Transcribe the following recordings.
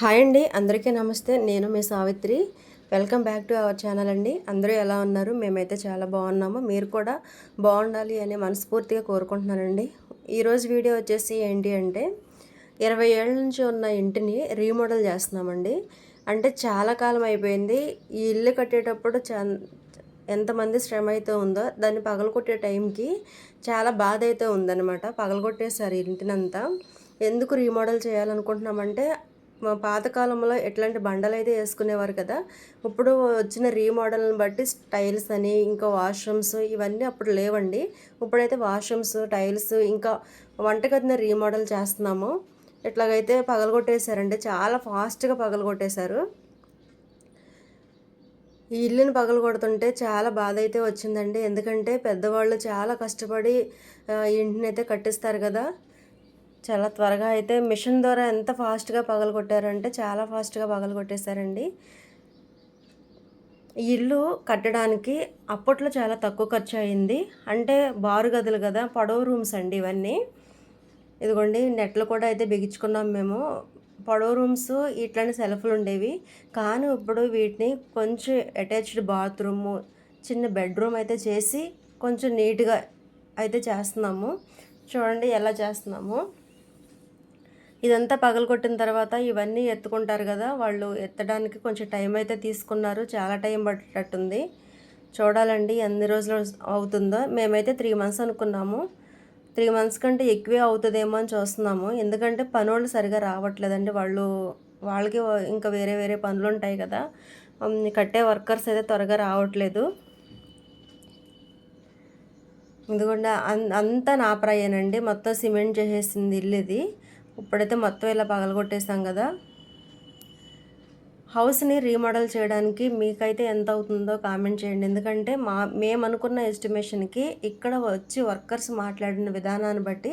Hi అండి అందరికీ నమస్తే. నేను మీ Savitri. Welcome back to our channel అండి. అందరూ ఎలా ఉన్నారు? మేమైతే చాలా బాగున్నాము. మీరు కూడా బాగుండాలి అని మనస్ఫూర్తిగా కోరుకుంటున్నానండి. ఈరోజు వీడియో వచ్చేసి ఏంటి అంటే ఇరవై ఏళ్ళ నుంచి ఉన్న ఇంటిని రీమోడల్ చేస్తున్నామండి. అంటే చాలా కాలం అయిపోయింది. ఈ ఇల్లు కట్టేటప్పుడు చా ఎంతమంది శ్రమ అయితే ఉందో దాన్ని పగలగొట్టే టైంకి చాలా బాధ అయితే ఉందన్నమాట. పగలగొట్టేశారు ఇంటినంతా. ఎందుకు రీమోడల్ చేయాలనుకుంటున్నామంటే పాతకాలంలో ఎట్లాంటి బండలు అయితే వేసుకునేవారు కదా ఇప్పుడు వచ్చిన రీమోడల్ని బట్టి టైల్స్ అని ఇంకా వాష్రూమ్స్ ఇవన్నీ అప్పుడు లేవండి. ఇప్పుడైతే వాష్రూమ్స్ టైల్స్ ఇంకా వంటగదిని రీమోడల్ చేస్తున్నాము. ఇట్లాగైతే పగలగొట్టేశారండి చాలా ఫాస్ట్గా పగలగొట్టేశారు. ఈ ఇల్లుని పగలు కొడుతుంటే చాలా బాధ అయితే వచ్చిందండి. ఎందుకంటే పెద్దవాళ్ళు చాలా కష్టపడి ఇంటిని అయితే కట్టిస్తారు కదా. చాలా త్వరగా అయితే మిషన్ ద్వారా ఎంత ఫాస్ట్గా పగలు కొట్టారంటే చాలా ఫాస్ట్గా పగలు కొట్టేశారండి ఇల్లు కట్టడానికి అప్పట్లో చాలా తక్కువ ఖర్చు అయింది అంటే బారు గదులు కదా పొడవు రూమ్స్ అండి ఇవన్నీ. ఇదిగోండి నెట్లు కూడా అయితే బిగించుకున్నాం మేము. పొడవు రూమ్స్ ఇట్లాంటి సెల్ఫ్లు ఉండేవి. కానీ ఇప్పుడు వీటిని కొంచెం అటాచ్డ్ బాత్రూము చిన్న బెడ్రూమ్ అయితే చేసి కొంచెం నీట్గా అయితే చేస్తున్నాము. చూడండి ఎలా చేస్తున్నాము. ఇదంతా పగలగొట్టిన తర్వాత ఇవన్నీ ఎత్తుకుంటారు కదా వాళ్ళు ఎత్తడానికి కొంచెం టైం అయితే తీసుకున్నారు. చాలా టైం పట్టేటట్టుంది. చూడాలండి ఎన్ని రోజులు అవుతుందో. మేమైతే త్రీ మంత్స్ అనుకున్నాము. త్రీ మంత్స్ కంటే ఎక్కువే అవుతుందేమో అని చూస్తున్నాము. ఎందుకంటే పనులు సరిగా రావట్లేదండి. వాళ్ళు వాళ్ళకి ఇంకా వేరే వేరే పనులు ఉంటాయి కదా. కట్టే వర్కర్స్ అయితే త్వరగా రావట్లేదు. ఎందుకంటే అంతా నా ప్రయాణండి మొత్తం సిమెంట్ చేసేసింది ఇల్లు ఇది. ఇప్పుడైతే మొత్తం ఇలా పగలగొట్టేసాం కదా. హౌస్ని రీమోడల్ చేయడానికి మీకైతే ఎంత అవుతుందో కామెంట్ చేయండి. ఎందుకంటే మా మేము అనుకున్న ఎస్టిమేషన్కి ఇక్కడ వచ్చి వర్కర్స్ మాట్లాడిన విధానాన్ని బట్టి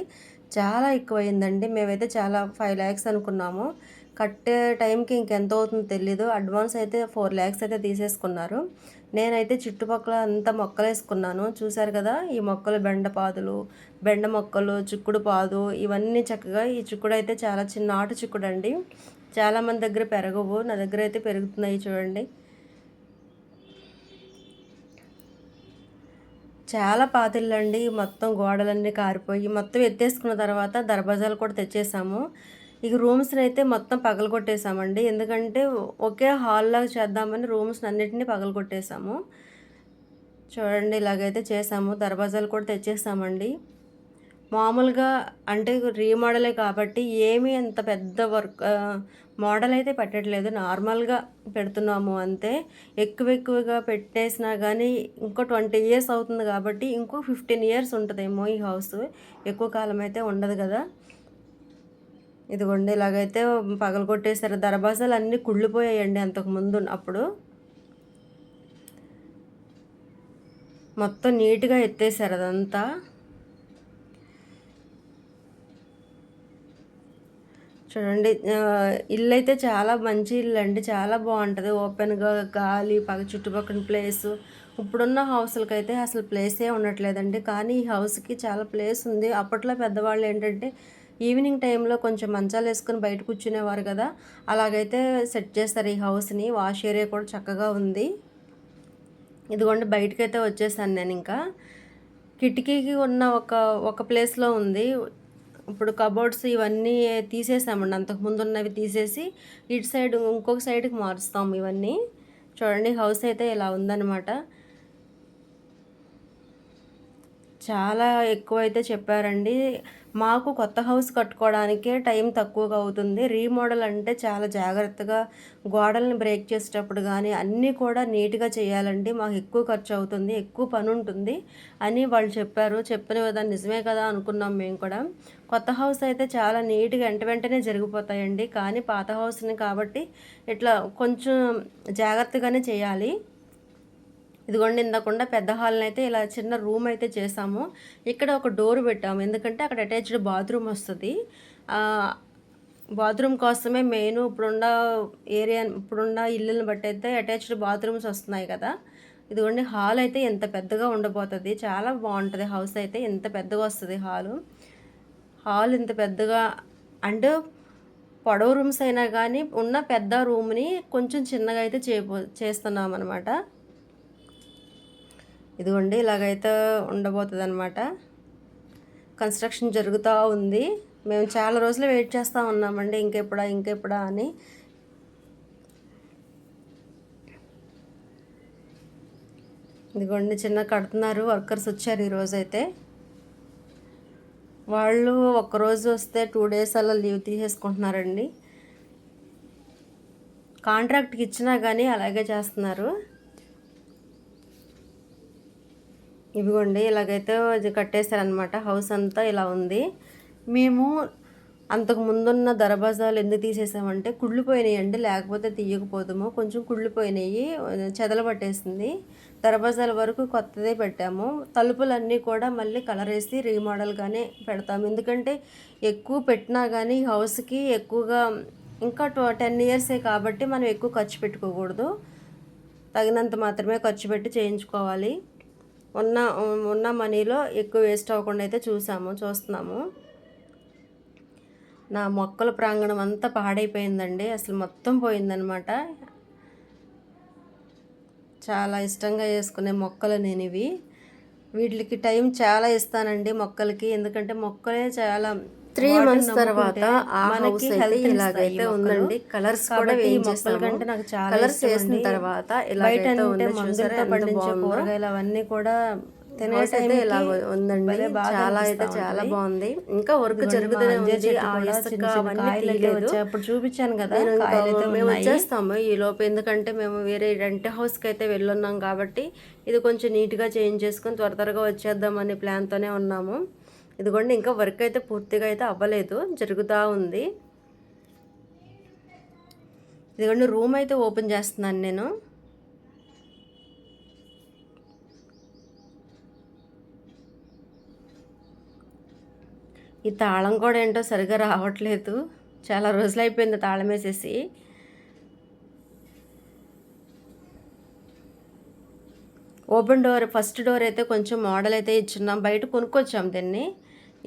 చాలా ఎక్కువైందండి. మేమైతే చాలా ఫైవ్ ల్యాక్స్ అనుకున్నాము. కట్టే టైంకి ఇంకెంత అవుతుందో తెలీదు. అడ్వాన్స్ అయితే ఫోర్ ల్యాక్స్ అయితే తీసేసుకున్నారు. నేనైతే చుట్టుపక్కల అంత మొక్కలు వేసుకున్నాను చూశారు కదా ఈ మొక్కలు బెండ పాదులు బెండ మొక్కలు చిక్కుడు పాదు ఇవన్నీ చక్కగా ఈ చిక్కుడు అయితే చాలా చిన్న ఆటు చిక్కుడు అండి. చాలామంది దగ్గర పెరగవు. నా దగ్గర అయితే పెరుగుతున్నాయి చూడండి. చాలా పాతిళ్ళండి. మొత్తం గోడలన్నీ కారిపోయి మొత్తం ఎత్తేసుకున్న తర్వాత దర్వాజాలు కూడా తెచ్చేసాము. ఇక రూమ్స్ని అయితే మొత్తం పగలగొట్టేసామండి. ఎందుకంటే ఒకే హాల్లాగా చేద్దామని రూమ్స్ అన్నిటినీ పగలగొట్టేసాము. చూడండి ఇలాగైతే చేసాము. దర్వాజాలు కూడా తెచ్చేసామండి. మామూలుగా అంటే రీమోడలే కాబట్టి ఏమీ అంత పెద్ద వర్క్ మోడల్ అయితే పెట్టట్లేదు. నార్మల్గా పెడుతున్నాము అంతే. ఎక్కువ ఎక్కువగా పెట్టేసినా కానీ ఇంకో ట్వంటీ ఇయర్స్ అవుతుంది కాబట్టి ఇంకో ఫిఫ్టీన్ ఇయర్స్ ఉంటుందేమో ఈ హౌస్. ఎక్కువ కాలం అయితే ఉండదు కదా. ఇదిగోండి ఇలాగైతే పగలు కొట్టేశారు. దరబాసాలు అన్నీ కుళ్ళిపోయాయండి అంతకుముందు అప్పుడు. మొత్తం నీట్గా ఎత్తేసారు అదంతా. చూడండి ఇల్లు అయితే చాలా మంచి ఇల్లు అండి చాలా బాగుంటుంది. ఓపెన్గా గాలి పగ చుట్టుపక్కల ప్లేస్. ఇప్పుడున్న హౌస్లకి అయితే అసలు ప్లేసే ఉండట్లేదండి. కానీ ఈ హౌస్కి చాలా ప్లేస్ ఉంది. అప్పట్లో పెద్దవాళ్ళు ఏంటంటే ఈవినింగ్ టైంలో కొంచెం మంచాలు వేసుకుని బయట కూర్చునేవారు కదా. అలాగైతే సెట్ చేస్తారు ఈ హౌస్ని. వాష్ ఏరియా కూడా చక్కగా ఉంది. ఇదిగోండి బయటకైతే వచ్చేసాను నేను ఇంకా. కిటికీకి ఉన్న ఒక ఒక ప్లేస్లో ఉంది. ఇప్పుడు కబోర్డ్స్ ఇవన్నీ తీసేసామండి అంతకుముందు ఉన్నవి తీసేసి ఇటు సైడ్ ఇంకొక సైడ్కి మారుస్తాం ఇవన్నీ. చూడండి హౌస్ అయితే ఇలా ఉందన్నమాట. చాలా ఎక్కువ అయితే చెప్పారండి. మాకు కొత్త హౌస్ కట్టుకోవడానికే టైం తక్కువగా అవుతుంది. రీమోడల్ అంటే చాలా జాగ్రత్తగా గోడల్ని బ్రేక్ చేసేటప్పుడు కానీ అన్నీ కూడా నీట్గా చేయాలండి మాకు ఎక్కువ ఖర్చు అవుతుంది ఎక్కువ పని ఉంటుంది అని వాళ్ళు చెప్పారు. చెప్పిన విధానం నిజమే కదా అనుకున్నాం మేము కూడా. కొత్త హౌస్ అయితే చాలా నీట్గా వెంట వెంటనే జరిగిపోతాయండి. కానీ పాత హౌస్ని కాబట్టి ఇట్లా కొంచెం జాగ్రత్తగానే చేయాలి. ఇదిగోండి ఇందాకుండా పెద్ద హాల్ని అయితే ఇలా చిన్న రూమ్ అయితే చేసాము. ఇక్కడ ఒక డోర్ పెట్టాము. ఎందుకంటే అక్కడ అటాచ్డ్ బాత్రూమ్ వస్తుంది. బాత్రూమ్ కోసమే మెయిన్ ఇప్పుడున్న ఏరియా ఇప్పుడున్న ఇల్లుని బట్టి అయితే అటాచ్డ్ బాత్రూమ్స్ వస్తున్నాయి కదా. ఇదిగోండి హాల్ అయితే ఎంత పెద్దగా ఉండబోతుంది. చాలా బాగుంటుంది. హౌస్ అయితే ఎంత పెద్దగా వస్తుంది హాలు. హాల్ ఇంత పెద్దగా అండ్ పొడవు రూమ్స్ అయినా కానీ ఉన్న పెద్ద రూమ్ని కొంచెం చిన్నగా అయితే చేయబో చేస్తున్నాం అనమాట ఇదిగోండి ఇలాగైతే ఉండబోతుంది అనమాట కన్స్ట్రక్షన్ జరుగుతూ ఉంది. మేము చాలా రోజులు వెయిట్ చేస్తూ ఉన్నామండి ఇంకెప్పుడా ఇంకెప్పుడా అని. ఇదిగోండి చిన్న కడుతున్నారు వర్కర్స్ వచ్చారు ఈరోజు అయితే వాళ్ళు ఒక్కరోజు వస్తే టూ డేస్ అలా లీవ్ తీసేసుకుంటున్నారండి. కాంట్రాక్ట్కి ఇచ్చినా కానీ అలాగే చేస్తున్నారు. ఇవిగోండి ఇలాగైతే అది కట్టేశారనమాట హౌస్ అంతా ఇలా ఉంది. మేము అంతకు ముందున్న దరబాజాలు ఎందుకు తీసేసామంటే కుళ్ళిపోయినాయి లేకపోతే తీయకపోతాము కొంచెం కుళ్ళిపోయినాయి చెదలు పట్టేసింది. దరబాజాల వరకు కొత్తదే పెట్టాము. తలుపులన్నీ కూడా మళ్ళీ కలర్ వేసి రీమోడల్గానే పెడతాము. ఎందుకంటే ఎక్కువ పెట్టినా కానీ హౌస్కి ఎక్కువగా ఇంకా టూ టెన్ ఇయర్సే కాబట్టి మనం ఎక్కువ ఖర్చు పెట్టుకోకూడదు. తగినంత మాత్రమే ఖర్చు పెట్టి చేయించుకోవాలి. ఉన్న ఉన్న మనీలో ఎక్కువ వేస్ట్ అవ్వకుండా అయితే చూసాము చూస్తున్నాము. నా మొక్కల ప్రాంగణం అంతా పాడైపోయిందండి అసలు మొత్తం పోయిందనమాట చాలా ఇష్టంగా వేసుకునే మొక్కలు నేను ఇవి. వీటికి టైం చాలా ఇస్తానండి మొక్కలకి ఎందుకంటే మొక్కలే చాలా త్రీ మంత్స్ తర్వాత మనకి హెల్త్ ఇలాగైతే ఉందండి. కలర్స్ కూడా చాలా కలర్స్ వేసిన తర్వాత బయట మందులతో పండించే కూరగాయలు అవన్నీ కూడా తినేసైతే ఇలా ఉందండి. చాలా అయితే చాలా బాగుంది. ఇంకా వర్క్ జరుగుతూనే ఉంది. ఆ ఇసుక అవన్నీ అప్పుడు చూపించాను కదా మేము వచ్చేస్తాము. ఈ లోపు ఎందుకంటే మేము వేరే రెంట్ హౌస్కి అయితే వెళ్ళున్నాం కాబట్టి ఇది కొంచెం నీట్గా చేంజ్ చేసుకొని త్వర త్వరగా వచ్చేద్దామని ప్లాన్తోనే ఉన్నాము. ఇదిగోండి ఇంకా వర్క్ అయితే పూర్తిగా అయితే అవ్వలేదు జరుగుతూ ఉంది. ఇదిగోండి రూమ్ అయితే ఓపెన్ చేస్తున్నాను నేను. ఈ తాళం కూడా ఏంటో సరిగా రావట్లేదు. చాలా రోజులు అయిపోయింది తాళం వేసేసి. ఓపెన్ డోర్ ఫస్ట్ డోర్ అయితే కొంచెం మోడల్ అయితే ఇచ్చున్నాం. బయట కొనుక్కొచ్చాం దీన్ని.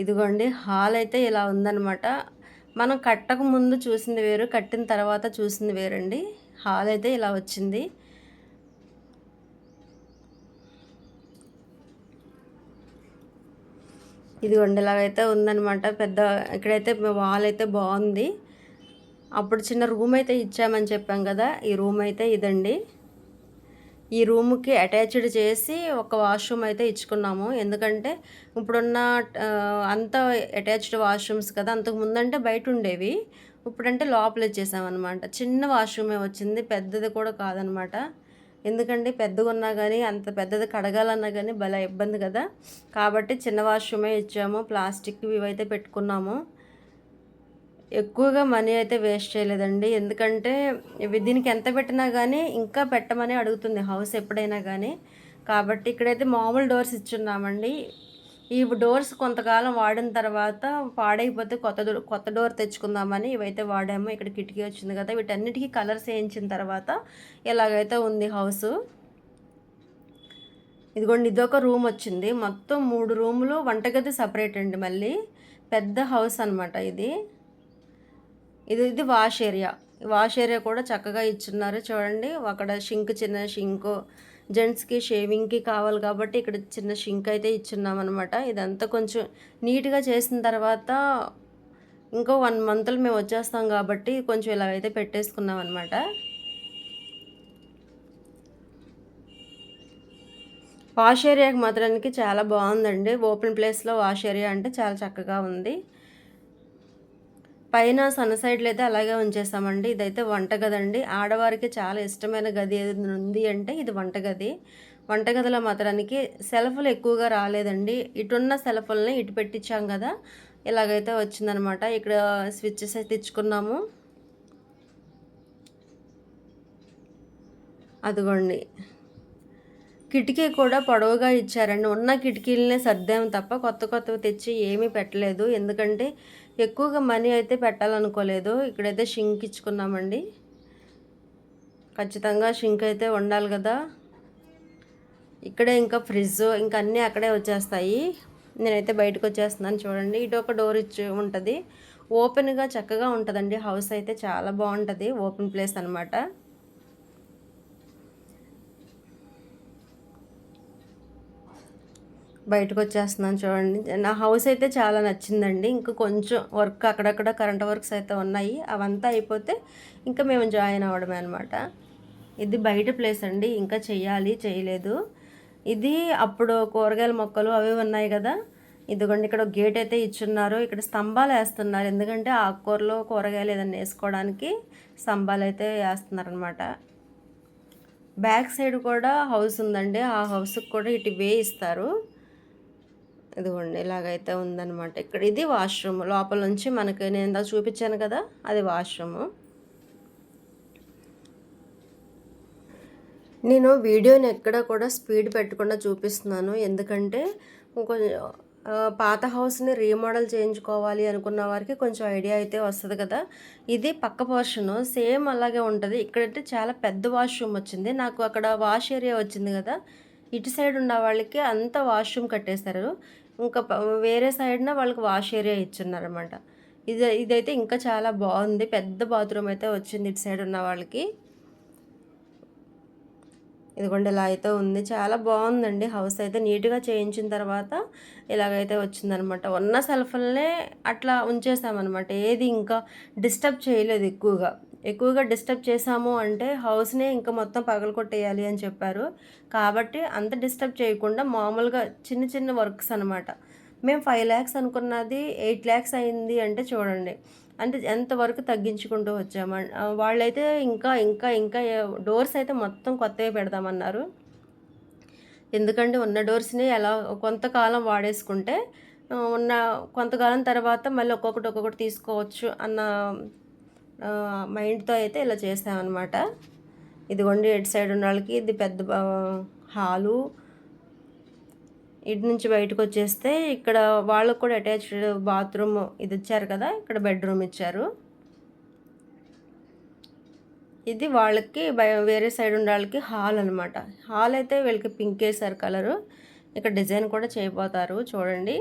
ఇదిగోండి హాల్ అయితే ఇలా ఉందనమాట మనం కట్టక ముందు చూసింది వేరు కట్టిన తర్వాత చూసింది వేరండి. హాల్ అయితే ఇలా వచ్చింది. ఇది ఇలాగైతే ఉందనమాట పెద్ద ఇక్కడైతే వాల్ అయితే బాగుంది. అప్పుడు చిన్న రూమ్ అయితే ఇచ్చామని చెప్పాం కదా ఈ రూమ్ అయితే ఇదండి. ఈ రూమ్కి అటాచ్డ్ చేసి ఒక వాష్రూమ్ అయితే ఇచ్చుకున్నాము. ఎందుకంటే ఇప్పుడున్న అంత అటాచ్డ్ వాష్రూమ్స్ కదా అంతకు ముందంటే బయట ఉండేవి. ఇప్పుడంటే లోపల ఇచ్చేసామన్నమాట. చిన్న వాష్రూమే వచ్చింది పెద్దది కూడా కాదనమాట ఎందుకంటే పెద్దగా ఉన్నా కానీ అంత పెద్దది కడగాలన్నా కానీ భలే ఇబ్బంది కదా. కాబట్టి చిన్న వాష్రూమే ఇచ్చాము ప్లాస్టిక్ ఇవైతే పెట్టుకున్నాము. ఎక్కువగా మనీ అయితే వేస్ట్ చేయలేదండి. ఎందుకంటే ఇవి దీనికి ఎంత పెట్టినా కానీ ఇంకా పెట్టమని అడుగుతుంది హౌస్ ఎప్పుడైనా కానీ కాబట్టి ఇక్కడైతే మామూలు డోర్స్ ఇచ్చున్నామండి. ఈ డోర్స్ కొంతకాలం వాడిన తర్వాత పాడైపోతే కొత్త డోర్ కొత్త డోర్ తెచ్చుకుందామని ఇవైతే వాడాము. ఇక్కడ కిటికీ వచ్చింది కదా వీటన్నిటికీ కలర్స్ వేయించిన తర్వాత ఇలాగైతే ఉంది హౌస్. ఇదిగోండి ఇదొక రూమ్ వచ్చింది. మొత్తం మూడు రూములు వంటగది సపరేట్ అండి మళ్ళీ. పెద్ద హౌస్ అనమాట ఇది. ఇది ఇది వాష్ ఏరియా. వాష్ ఏరియా కూడా చక్కగా ఇచ్చున్నారు చూడండి. అక్కడ షింక్ చిన్న షింకు జెంట్స్కి షేవింగ్కి కావాలి కాబట్టి ఇక్కడ చిన్న షింక్ అయితే ఇచ్చున్నామన్నమాట. ఇదంతా కొంచెం నీట్గా చేసిన తర్వాత ఇంకో వన్ మంత్లో మేము వచ్చేస్తాం కాబట్టి కొంచెం ఇలాగైతే పెట్టేసుకున్నాం అనమాట వాష్ ఏరియాకి మాత్రానికి చాలా బాగుందండి. ఓపెన్ ప్లేస్లో వాష్ ఏరియా అంటే చాలా చక్కగా ఉంది. పైన సన్ సైడ్లో అయితే అలాగే ఉంచేస్తామండి ఇదైతే వంటగదండి. ఆడవారికి చాలా ఇష్టమైన గది ఏది ఉంది అంటే ఇది వంటగది. వంటగదిలో మాత్రానికి సెల్ఫ్లు ఎక్కువగా రాలేదండి. ఇటున్న సెల్ఫ్లని ఇటు పెట్టించాం కదా ఇలాగైతే వచ్చిందనమాట. ఇక్కడ స్విచ్చెస్ అయితే ఇచ్చుకున్నాము అదిగోండి. కిటికీ కూడా పొడవుగా ఇచ్చారండి. ఉన్న కిటికీలనే సర్దాము తప్ప కొత్త కొత్తవి తెచ్చి ఏమీ పెట్టలేదు. ఎందుకంటే ఎక్కువగా మనీ అయితే పెట్టాలనుకోలేదు. ఇక్కడైతే షింక్ ఇచ్చుకున్నామండి. ఖచ్చితంగా షింక్ అయితే ఉండాలి కదా. ఇక్కడే ఇంకా ఫ్రిడ్జ్ ఇంకా అన్నీ అక్కడే వచ్చేస్తాయి. నేనైతే బయటకు వచ్చేస్తున్నాను చూడండి. ఇటు ఒక డోర్ ఇచ్చి ఉంటుంది. ఓపెన్గా చక్కగా ఉంటుందండి. హౌస్ అయితే చాలా బాగుంటుంది. ఓపెన్ ప్లేస్ అనమాట బయటకు వచ్చేస్తున్నాను చూడండి. నా హౌస్ అయితే చాలా నచ్చిందండి. ఇంకా కొంచెం వర్క్ అక్కడక్కడ కరెంట్ వర్క్స్ అయితే ఉన్నాయి. అవంతా అయిపోతే ఇంకా మేము జాయిన్ అవ్వడమే అనమాట ఇది బయట ప్లేస్ అండి. ఇంకా చెయ్యాలి చేయలేదు. ఇది అప్పుడు కూరగాయల మొక్కలు అవి ఉన్నాయి కదా. ఇదిగోండి ఇక్కడ గేట్ అయితే ఇచ్చున్నారు. ఇక్కడ స్తంభాలు వేస్తున్నారు. ఎందుకంటే ఆకుకూరలో కూరగాయలు ఏదైనా వేసుకోవడానికి స్తంభాలు అయితే వేస్తున్నారనమాట బ్యాక్ సైడ్ కూడా హౌస్ ఉందండి. ఆ హౌస్కి కూడా ఇటు వే ఇస్తారు. ఇదిగోండి ఇలాగైతే ఉందన్నమాట. ఇక్కడ ఇది వాష్రూమ్. లోపల నుంచి మనకి నేను ఇందాక చూపించాను కదా అది వాష్రూము. నేను వీడియోని ఎక్కడ కూడా స్పీడ్ పెట్టకుండా చూపిస్తున్నాను. ఎందుకంటే కొంచెం పాత హౌస్ని రీమోడల్ చేయించుకోవాలి అనుకున్న వారికి కొంచెం ఐడియా అయితే వస్తుంది కదా. ఇది పక్క పోర్షన్ సేమ్ అలాగే ఉంటుంది. ఇక్కడైతే చాలా పెద్ద వాష్రూమ్ వచ్చింది. నాకు అక్కడ వాష్ ఏరియా వచ్చింది కదా. ఇటు సైడ్ ఉన్న వాళ్ళకి అంత వాష్రూమ్ కట్టేశారు. ఇంకా వేరే సైడ్న వాళ్ళకి వాష్ ఏరియా ఇచ్చున్నారనమాట ఇది ఇదైతే ఇంకా చాలా బాగుంది. పెద్ద బాత్రూమ్ అయితే వచ్చింది ఇటు సైడ్ ఉన్న వాళ్ళకి. ఇదిగోండి ఇలా అయితే ఉంది. చాలా బాగుందండి. హౌస్ అయితే నీట్గా చేయించిన తర్వాత ఇలాగైతే వచ్చిందనమాట ఉన్న సెల్ఫ్లనే అట్లా ఉంచేసామన్నమాట. ఏది ఇంకా డిస్టర్బ్ చేయలేదు ఎక్కువగా. ఎక్కువగా డిస్టర్బ్ చేసాము అంటే హౌస్నే ఇంకా మొత్తం పగలకొట్టేయాలి అని చెప్పారు. కాబట్టి అంత డిస్టర్బ్ చేయకుండా మామూలుగా చిన్న చిన్న వర్క్స్ అనమాట మేము ఫైవ్ ల్యాక్స్ అనుకున్నది ఎయిట్ ల్యాక్స్ అయింది అంటే చూడండి. అంటే ఎంతవరకు తగ్గించుకుంటూ వచ్చాము? వాళ్ళైతే ఇంకా ఇంకా ఇంకా డోర్స్ అయితే మొత్తం కొత్తవి పెడదామన్నారు. ఎందుకంటే ఉన్న డోర్స్ని ఎలా కొంతకాలం వాడేసుకుంటే ఉన్న కొంతకాలం తర్వాత మళ్ళీ ఒక్కొక్కటి ఒక్కొక్కటి తీసుకోవచ్చు అన్న మైండ్తో అయితే ఇలా చేసామన్నమాట ఇదిగోండి ఎటు సైడ్ ఉన్న వాళ్ళకి ఇది పెద్ద హాలు. ఇటు నుంచి బయటకు వచ్చేస్తే ఇక్కడ వాళ్ళకు కూడా అటాచ్డ్ బాత్రూమ్ ఇది ఇచ్చారు కదా ఇక్కడ బెడ్రూమ్ ఇచ్చారు. ఇది వాళ్ళకి వేరే సైడ్ ఉన్న వాళ్ళకి హాల్ అనమాట హాల్ అయితే వీళ్ళకి పింక్ వేసారు కలరు. ఇక్కడ డిజైన్ కూడా చేయబోతారు చూడండి.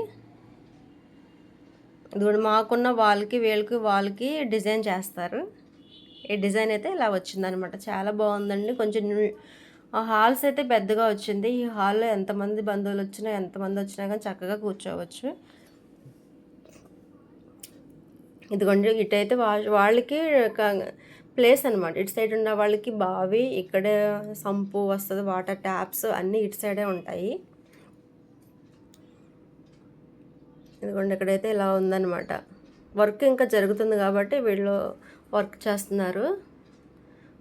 మాకున్న వాళ్ళకి వీళ్ళకి వాళ్ళకి డిజైన్ చేస్తారు. ఈ డిజైన్ అయితే ఇలా వచ్చిందనమాట చాలా బాగుందండి. కొంచెం ఆ హాల్స్ అయితే పెద్దగా వచ్చింది. ఈ హాల్లో ఎంతమంది బంధువులు వచ్చినా ఎంతమంది వచ్చినా కానీ చక్కగా కూర్చోవచ్చు. ఇదిగోండి ఇటైతే వాళ్ళకి ప్లేస్ అనమాట ఇటు సైడ్ ఉన్న వాళ్ళకి బావి ఇక్కడ సంపు వస్తుంది వాటర్ ట్యాప్స్ అన్నీ ఇటు సైడే ఉంటాయి. ఇదిగోండి ఇక్కడైతే ఇలా ఉందన్నమాట. వర్క్ ఇంకా జరుగుతుంది కాబట్టి వీళ్ళు వర్క్ చేస్తున్నారు.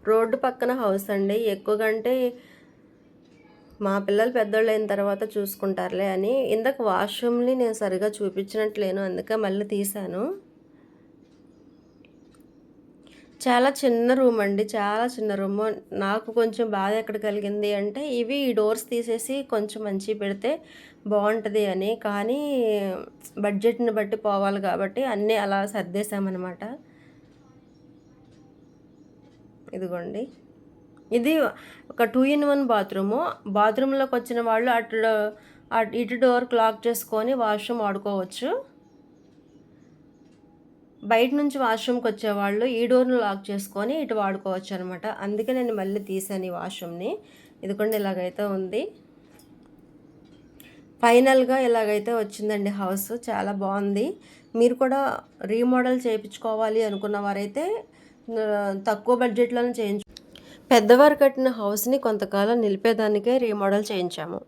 రోడ్డు పక్కన హౌస్ అండి. ఎక్కువగా అంటే మా పిల్లలు పెద్దోళ్ళు అయిన తర్వాత చూసుకుంటారులే అని. ఇందాక వాష్రూమ్ని నేను సరిగా చూపించినట్లేను అందుకే మళ్ళీ తీశాను. చాలా చిన్న రూమ్ అండి చాలా చిన్న రూమ్. నాకు కొంచెం బాధ ఎక్కడ కలిగింది అంటే ఇవి ఈ డోర్స్ తీసేసి కొంచెం మంచి పెడితే బాగుంటుంది అని. కానీ బడ్జెట్ని బట్టి పోవాలి కాబట్టి అన్నీ అలా సర్దేశామన్నమాట. ఇదిగోండి. ఇది ఒక టూ ఇన్ వన్ బాత్రూము. బాత్రూంలోకి వచ్చిన వాళ్ళు అటు ఇటు డోర్ క్లాక్ చేసుకొని వాష్రూమ్ వాడుకోవచ్చు. బయట నుంచి వాష్రూమ్కి వచ్చేవాళ్ళు ఈ డోర్ను లాక్ చేసుకొని ఇటు వాడుకోవచ్చు అనమాట అందుకే నేను మళ్ళీ తీసాను ఈ వాష్రూమ్ని. ఇదిగోండి ఇలాగైతే ఉంది. ఫైనల్గా ఇలాగైతే వచ్చిందండి హౌస్. చాలా బాగుంది. మీరు కూడా రీమోడల్ చేయించుకోవాలి అనుకున్న వారైతే తక్కువ బడ్జెట్లోనే చేయించు పెద్దవారు కట్టిన హౌస్ని కొంతకాలం నిలిపేదానికే రీమోడల్ చేయించాము.